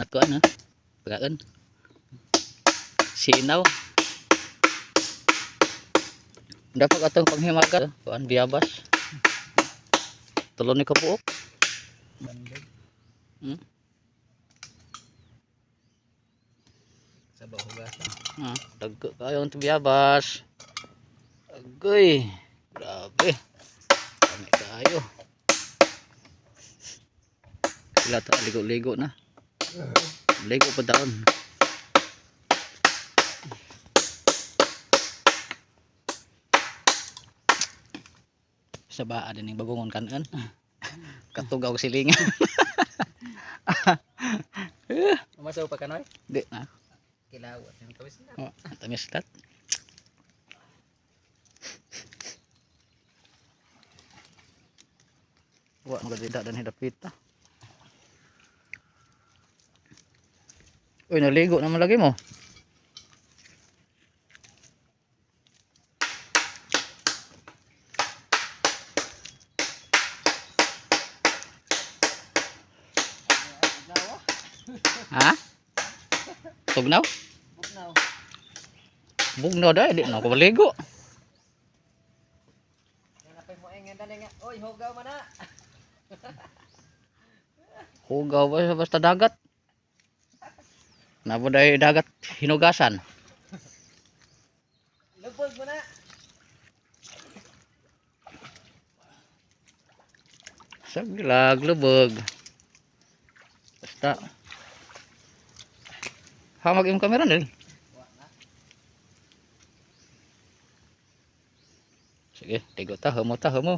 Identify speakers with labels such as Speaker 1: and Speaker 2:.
Speaker 1: At ko ano? Pagkaan. Sinaw. Dapat atong panghimagat. Kuan biyabas. Tulon ni kabuok. Hmm?
Speaker 2: Sa bahugasan.
Speaker 1: Ah, dagko kayo ang biyabas. Agoy. Grabe. Kami kayo. Sila ta ligo-ligo na. Ligo pa taon. Sa baa din yung bagungon kanan. Katugaw silingan.
Speaker 2: Umasaw pa ka noy?
Speaker 1: Di na.
Speaker 2: Kilawat yung kawis na.
Speaker 1: Oh, tamis lat. Wa magdida dan hidapit Uy, naligo naman lagi mo. Ha? Tugnaw?
Speaker 2: Bugnaw.
Speaker 1: Bugnaw dai, di na ako maligo.
Speaker 2: Nanapay mo engen dali nga. Oy, hugaw man na.
Speaker 1: Hugaw ba basta dagat? Nabo dai dagat hinugasan.
Speaker 2: Lubog mo na.
Speaker 1: Saglag lubog. Basta. Hamag yung kamera nil.
Speaker 2: Wa na.
Speaker 1: Sige, tigo ta, hamo ta, hamo.